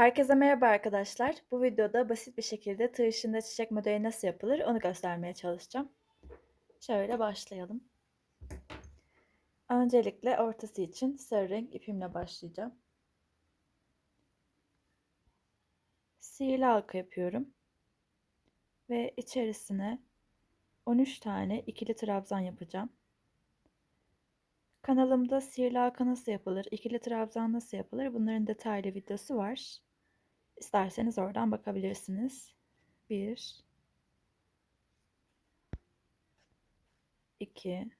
Herkese merhaba arkadaşlar. Bu videoda basit bir şekilde tığ çiçek modeli nasıl yapılır onu göstermeye çalışacağım. Şöyle başlayalım. Öncelikle ortası için sarı renk ipimle başlayacağım. Sihirli halka yapıyorum. Ve içerisine 13 tane ikili trabzan yapacağım. Kanalımda sihirli halka nasıl yapılır, ikili trabzan nasıl yapılır bunların detaylı videosu var. İsterseniz oradan bakabilirsiniz. 1 2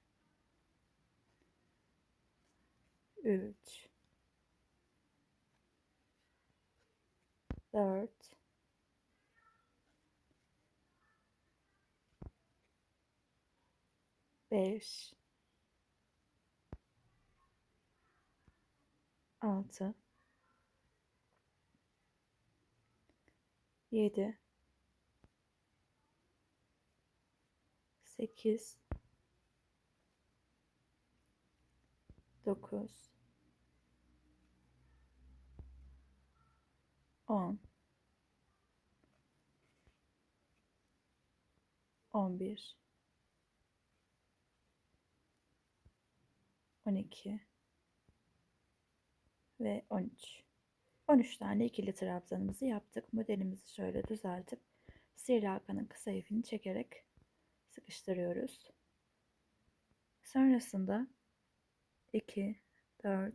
3 4 5 6 7 8 9 10 11 12 ve 13 13 tane ikili trabzanımızı yaptık. Modelimizi şöyle düzeltip sihirli halkanın kısa ipini çekerek sıkıştırıyoruz. Sonrasında 2, 4,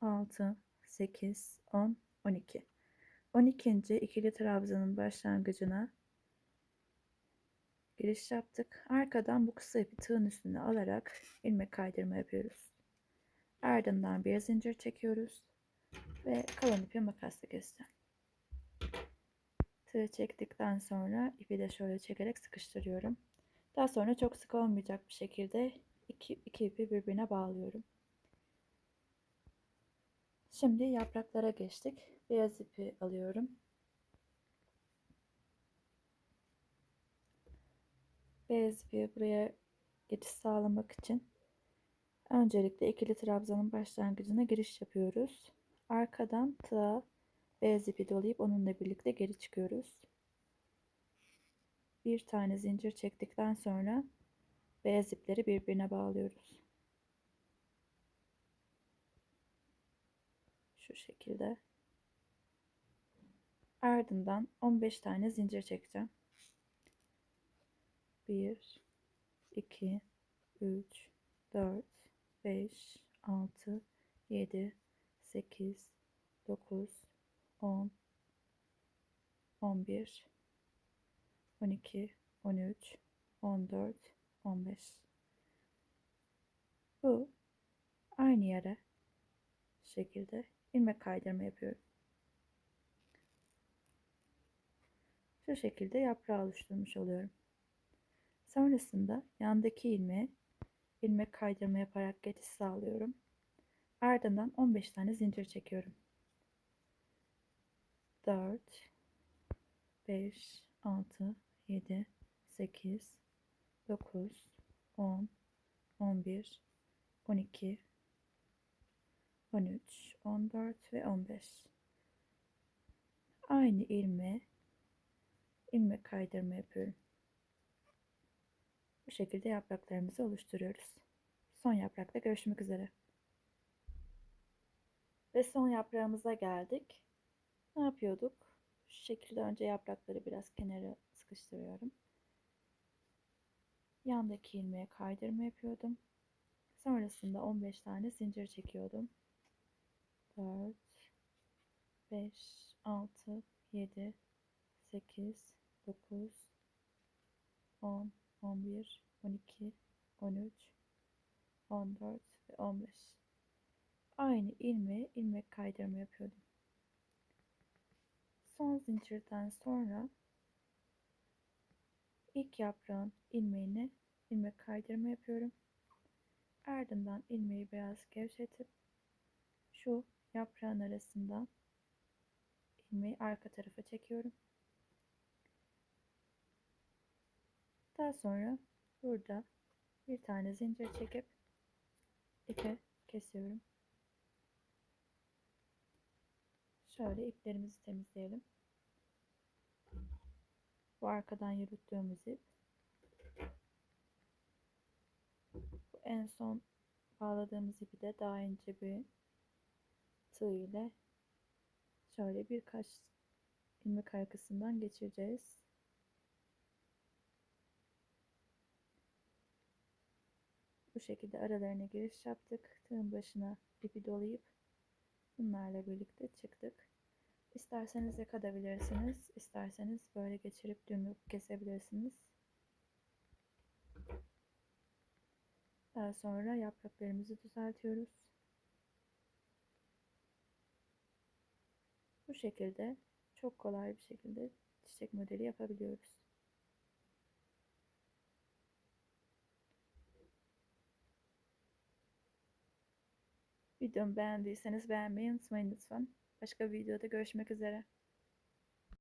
6, 8, 10, 12. 12. ikili trabzanın başlangıcına giriş yaptık. Arkadan bu kısa ipi tığın üstüne alarak ilmek kaydırma yapıyoruz. Ardından bir zincir çekiyoruz ve kalan ipi makasla keseceğim. Tığ çektikten sonra ipi de şöyle çekerek sıkıştırıyorum. Daha sonra çok sık olmayacak bir şekilde iki, iki ipi birbirine bağlıyorum. Şimdi yapraklara geçtik. Beyaz ipi alıyorum. Beyaz ipi buraya geçiş sağlamak için öncelikle ikili trabzanın başlangıcına giriş yapıyoruz. Arkadan tığa beyaz ipi dolayıp onunla birlikte geri çıkıyoruz. Bir tane zincir çektikten sonra beyaz ipleri birbirine bağlıyoruz. Şu şekilde. Ardından 15 tane zincir çekeceğim. 1 2 3 4 5 6 7 8 9 10 11 12 13 14 15 Bu aynı yere şekilde ilmek kaydırma yapıyorum. Şu şekilde yaprağı oluşturmuş oluyorum. Sonrasında yandaki ilmeğe ilmek kaydırma yaparak geçiş sağlıyorum. Ardından 15 tane zincir çekiyorum. 4 5 6 7 8 9 10 11 12 13 14 ve 15 aynı ilme ilmek kaydırma yapıyorum. Bu şekilde yapraklarımızı oluşturuyoruz. Son yaprakta görüşmek üzere. Ve son yaprağımıza geldik. Ne yapıyorduk? Şu şekilde önce yaprakları biraz kenara sıkıştırıyorum. Yandaki ilmeğe kaydırma yapıyordum. Sonrasında 15 tane zincir çekiyordum. 4 5 6 7 8 9 10 11 12 13 14 ve 15 aynı ilmeğe ilmek kaydırma yapıyordum. Son zincirden sonra ilk yaprağın ilmeğine ilmek kaydırma yapıyorum. Ardından ilmeği biraz gevşetip şu yaprağın arasından ilmeği arka tarafa çekiyorum. Daha sonra burada bir tane zincir çekip ipe kesiyorum. Şöyle iplerimizi temizleyelim. Bu arkadan yürüttüğümüz ip. Bu en son bağladığımız ipi de daha ince bir tığ ile şöyle birkaç ilmek arkasından geçireceğiz. Bu şekilde aralarına giriş yaptık. Tığın başına ipi dolayıp bunlarla birlikte çıktık. İsterseniz yakadabilirsiniz. isterseniz böyle geçirip dümdüz kesebilirsiniz. Daha sonra yapraklarımızı düzeltiyoruz. Bu şekilde çok kolay bir şekilde çiçek modeli yapabiliyoruz. Videomu beğendiyseniz beğenmeyi unutmayın lütfen. Başka bir videoda görüşmek üzere.